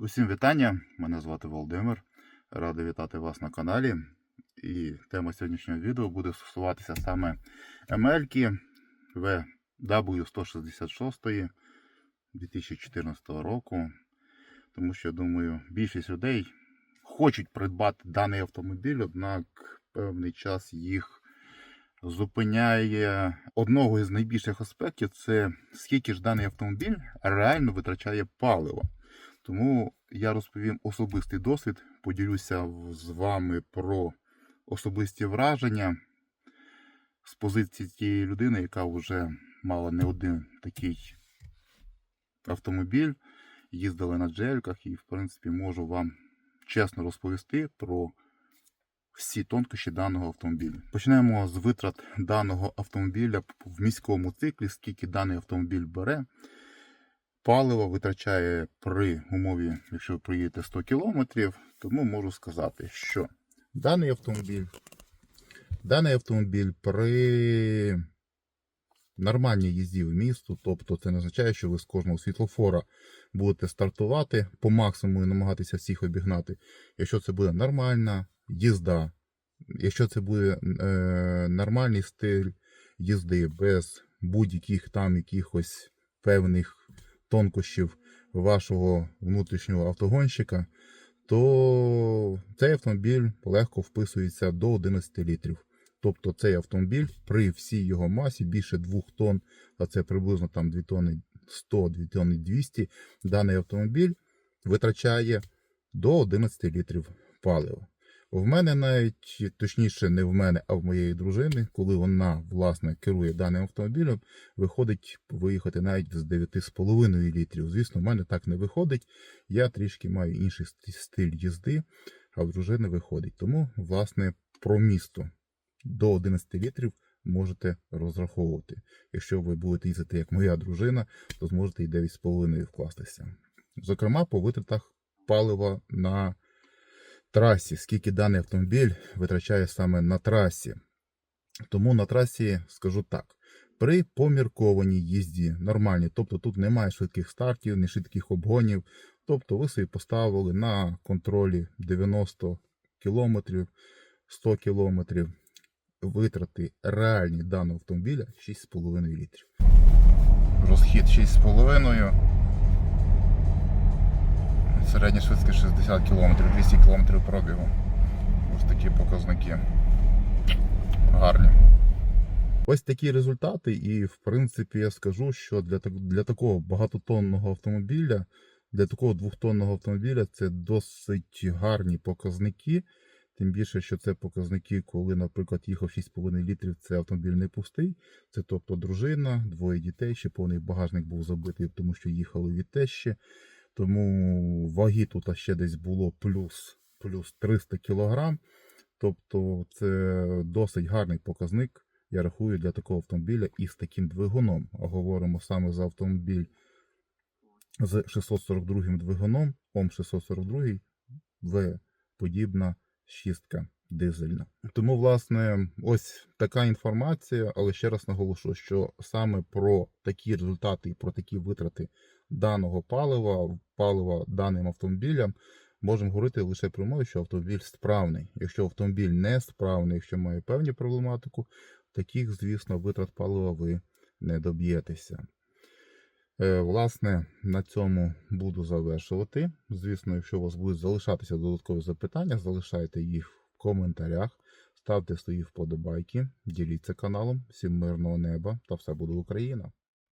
Усім вітання! Мене звати Володимир. Радий вітати вас на каналі. І тема сьогоднішнього відео буде стосуватися саме ML VW166 2014 року. Тому що, я думаю, більшість людей хочуть придбати даний автомобіль, однак певний час їх зупиняє одного із найбільших аспектів це скільки ж даний автомобіль реально витрачає паливо. Тому я розповім особистий досвід, поділюся з вами про особисті враження з позиції тієї людини, яка вже мала не один такий автомобіль, їздила на джельках і, в принципі, можу вам чесно розповісти про всі тонкощі даного автомобіля. Почнемо з витрат даного автомобіля в міському циклі, скільки даний автомобіль бере. Паливо витрачає при умові, якщо ви проїдете 100 км, тому можу сказати, що даний автомобіль, даний автомобіль при нормальній їзді в місту, тобто це не означає, що ви з кожного світлофора будете стартувати по максимуму і намагатися всіх обігнати. Якщо це буде нормальна їзда, якщо це буде е, нормальний стиль їзди без будь-яких там якихось певних тонкощів вашого внутрішнього автогонщика, то цей автомобіль легко вписується до 11 літрів. Тобто цей автомобіль при всій його масі більше 2 тонн, а це приблизно там 2 тонни 100, 2 тонни 200, даний автомобіль витрачає до 11 літрів палива. В мене навіть, точніше, не в мене, а в моєї дружини, коли вона власне керує даним автомобілем, виходить виїхати навіть з 9,5 літрів. Звісно, в мене так не виходить. Я трішки маю інший ст- стиль їзди, а в дружини виходить. Тому, власне, про місто до 11 літрів можете розраховувати. Якщо ви будете їздити як моя дружина, то зможете і 9,5 вкластися. Зокрема, по витратах палива на трасі, скільки даний автомобіль витрачає саме на трасі. Тому на трасі скажу так: при поміркованій їзді нормальній, тобто тут немає швидких стартів, не швидких обгонів. Тобто ви собі поставили на контролі 90 км, 100 км, витрати реальні даного автомобіля 6,5 літрів. Розхід 6,5. Середня швидкість 60 км, 200 км пробігу. Ось такі показники. Гарні. Ось такі результати, і в принципі я скажу, що для, для такого багатотонного автомобіля, для такого двохтонного автомобіля це досить гарні показники. Тим більше, що це показники, коли, наприклад, їхав 6,5 літрів, це автомобіль не пустий. Це тобто дружина, двоє дітей, ще повний багажник був забитий, тому що їхали від тещі. Тому ваги тут ще десь було плюс, плюс 300 кг. Тобто це досить гарний показник, я рахую, для такого автомобіля і з таким двигуном. А говоримо саме за автомобіль з 642 двигуном, ОМ 642 В подібна шістка дизельна. Тому, власне, ось така інформація, але ще раз наголошу, що саме про такі результати і про такі витрати даного палива, палива даним автомобілям, можемо говорити лише при умові, що автомобіль справний. Якщо автомобіль не справний, якщо має певні проблематику, таких, звісно, витрат палива ви не доб'єтеся. Е, Власне, на цьому буду завершувати. Звісно, якщо у вас будуть залишатися додаткові запитання, залишайте їх коментарях, ставте свої вподобайки, діліться каналом, всім мирного неба та все буде Україна!